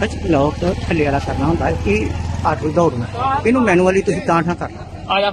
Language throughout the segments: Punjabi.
ਵਿੱਚ ਲੋਕ ਥੱਲੇ ਵਾਲਾ ਕਰਨਾ ਹੁੰਦਾ ਹੈ ਇਹ ਆਟੋ ਦੌੜਨਾ। ਇਹਨੂੰ ਮੈਨੂਅਲੀ ਤੁਸੀਂ ਤਾਂ ਠਾਂ ਕਰਨਾ। ਆ ਜਾ।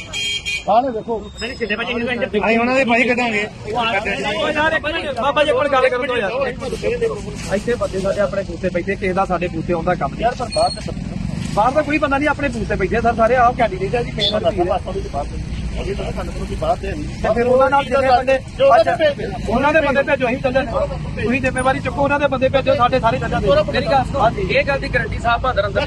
ਕਿੰਨੇ ਵਜੇ ਨਿਕਲ ਜਾਂਦੇ ਅਸੀਂ ਉਹਨਾਂ ਦੇ ਭਾਈ ਕੱਢਾਂਗੇ। ਬਾਬਾ ਜੀ ਕੋਲ ਗੱਲ ਕਰਨ ਦੋ ਯਾਰ ਇੱਥੇ ਬੰਦੇ ਸਾਡੇ ਆਪਣੇ ਬੂਥੇ ਬੈਠੇ ਕਿਸੇ ਦਾ ਸਾਡੇ ਬੂਥੇ ਆਉਂਦਾ ਕੰਮ ਨਹੀਂ। ਯਾਰ ਪਰ ਬਾਹਰ ਤੇ ਬਾਹਰ ਦਾ ਕੋਈ ਬੰਦਾ ਨਹੀਂ ਆਪਣੇ ਬੂਥੇ ਬੈਠੇ ਸਰ ਸਾਰੇ ਆਹ ਕੈਂਡੀਡੇਟ ਆ ਜੀ ਦਾ ਤੇ ਫਿਰ ਉਹਨਾਂ ਨਾਲ ਜਿਹੜੇ ਬੰਦੇ ਅੱਛਾ, ਉਹਨਾਂ ਦੇ ਬੰਦੇ ਭੇਜੋ ਅਸੀਂ ਚੱਲ ਤੁਸੀਂ ਜ਼ਿੰਮੇਵਾਰੀ ਚੁੱਕੋ ਉਹਨਾਂ ਦੇ ਬੰਦੇ ਭੇਜੋ ਸਾਡੇ ਸਾਰੇ ਜਾਂਦੇ ਮੇਰੀ ਗੱਲ ਸੁਣੋ। ਇਹ ਗੱਲ ਦੀ ਗਰੰਟੀ ਸਾਹਿਬ ਬਹਾਦਰ ਅੰਦਰ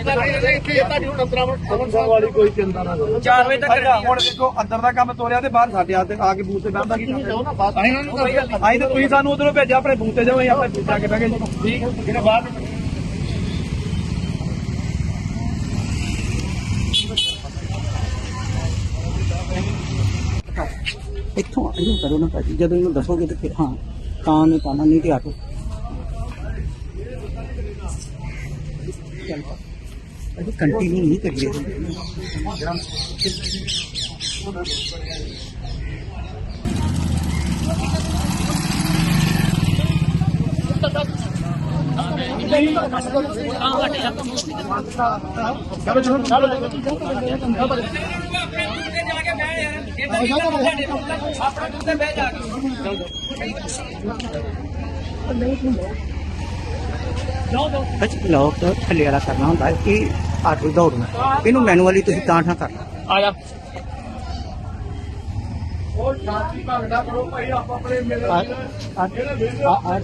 ਵਾਲੀ ਕੋਈ ਚਿੰਤਾ ਨਾ ਕਰੋ। 4 ਵਜੇ ਤੱਕ ਹੁਣ ਦੇਖੋ ਅੰਦਰ ਦਾ ਕੰਮ ਤੋਰਿਆ ਤੇ ਬਾਹਰ ਸਾਡੇ ਆ ਕੇ ਬੂਥ ਤੇ ਕੀ ਅਸੀਂ ਆਈ ਤਾਂ ਤੁਸੀਂ ਸਾਨੂੰ ਉਧਰੋਂ ਭੇਜਿਆ ਆਪਣੇ ਬੂਥ ਤੇ ਜਾਓ ਅਸੀਂ ਆਪਣੇ ਬੂਥ ਆ ਕੇ ਬਹਿ ਗਏ। ਜੀ ਠੀਕ। ਹੈ ਜਿਹੜੇ ਬਾਹਰ ਇੱਥੋਂ ਇਹਨੂੰ ਕਰੋ ਨਾ ਭਾਜੀ। ਜਦੋਂ ਇਹਨੂੰ ਦੱਸੋਗੇ ਤੇ ਫਿਰ ਹਾਂ, ਤਾਂ ਨਹੀਂ ਪਾਣਾ ਨਹੀਂ ਤੇ ਆਟੋ ਚੱਲ। ਪਾ ਅਸੀਂ ਕੰਟੀਨਿਊ ਨਹੀਂ ਕਰੀਏ। ਵਿੱਚ ਲੋਕ ਥੱਲੇ ਵਾਲਾ ਕਰਨਾ ਹੁੰਦਾ ਹੈ ਇਹ ਆਟੋ ਦੌੜਨਾ। ਇਹਨੂੰ ਮੈਨੂਅਲੀ ਤੁਸੀਂ ਤਾਂ ਠਾਂ ਕਰਨਾ। ਆ ਜਾ। ਆ ਆ ਆ ਆ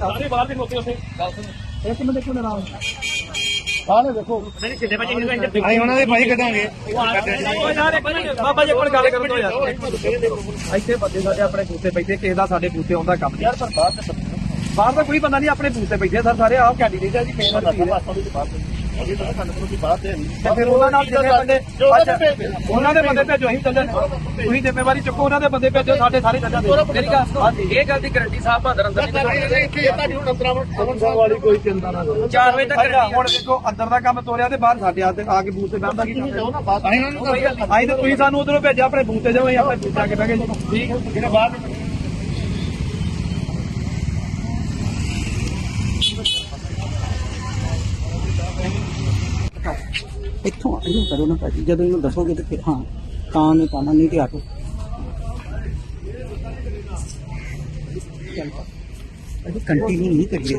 ਸਾਰੇ ਬਾਹਰ ਦੇ ਲੋਕੀ ਉੱਥੇ। ਇੱਕ ਮਿੰਟ ਕਿਉਂ ਨਾ ਕਿੰਨੇ ਵਜੇ ਨਿਕਲ ਜਾਂਦੇ ਅਸੀਂ ਉਹਨਾਂ ਦੇ ਭਾਈ ਕੱਢਾਂਗੇ। ਬਾਬਾ ਜੀ ਕੋਲ ਗੱਲ ਕਰਨ ਦੋ ਯਾਰ। ਇੱਥੇ ਬੰਦੇ ਸਾਡੇ ਆਪਣੇ ਬੂਥੇ ਬੈਠੇ ਕਿਸੇ ਦਾ ਸਾਡੇ ਬੂਥੇ ਆਉਂਦਾ ਕੰਮ ਯਾਰ ਪਰ ਬਾਹਰ ਤੇ ਬਾਹਰ ਦਾ ਕੋਈ ਬੰਦਾ ਨਹੀਂ ਆਪਣੇ ਬੂਥੇ ਬੈਠੇ ਸਰ ਸਾਰੇ ਆਹ ਕੈਂਡੀਡੇਟ ਆ ਜੀ ਕਿਸੇ ਦਾ ਤੇ ਫਿਰ ਉਹਨਾਂ ਨਾਲ ਜਿਹੜੇ ਬੰਦੇ ਅੱਛਾ, ਉਹਨਾਂ ਦੇ ਬੰਦੇ ਭੇਜੋ ਅਸੀਂ ਤੁਸੀਂ ਜ਼ਿੰਮੇਵਾਰੀ ਚੁੱਕੋ ਉਹਨਾਂ ਦੇ ਬੰਦੇ ਭੇਜੋ ਸਾਡੇ ਸਾਰੇ ਚੱਲ ਜਾਂਦੇ ਮੇਰੀ ਗੱਲ ਸੁਣੋ ਇਹ ਗੱਲ ਦੀ ਗਰੰਟੀ ਸਾਹਿਬ ਬਹਾਦਰ ਅੰਦਰ ਵਾਲੀ। ਕੋਈ ਚਿੰਤਾ ਨਾ ਕਰੋ। 4 ਵਜੇ ਤੱਕ ਹੁਣ ਦੇਖੋ ਅੰਦਰ ਦਾ ਕੰਮ ਤੋਰਿਆ ਤੇ ਬਾਹਰ ਸਾਡੇ ਆ ਕੇ ਬੂਥ ਤੇ ਬਹਿੰਦਾ ਕੀ ਅਸੀਂ ਉਹਨਾਂ ਨੂੰ ਆਈ ਤਾਂ ਤੁਸੀਂ ਸਾਨੂੰ ਉਧਰੋਂ ਭੇਜਿਆ ਆਪਣੇ ਬੂਥ ਤੇ ਜਾਓ ਅਸੀਂ ਆਪਣੇ ਬੂਥ ਆ ਕੇ ਬਹਿ ਗਏ। ਜੀ ਠੀਕ। ਹੈ ਜਿਹੜੇ ਬਾਹਰ ਇੱਥੋਂ ਇਹਨੂੰ ਕਰੋ ਨਾ ਭਾਜੀ, ਜਦੋਂ ਇਹਨੂੰ ਦੱਸੋਗੇ ਤੇ ਫਿਰ, ਹਾਂ, ਤਾਂ ਨਹੀਂ ਪਾਣਾ ਨਹੀਂ ਤੇ ਆਟੋ ਚੱਲ ਕੰਟੀਨਿਊ ਨਹੀਂ ਕਰੀਏ।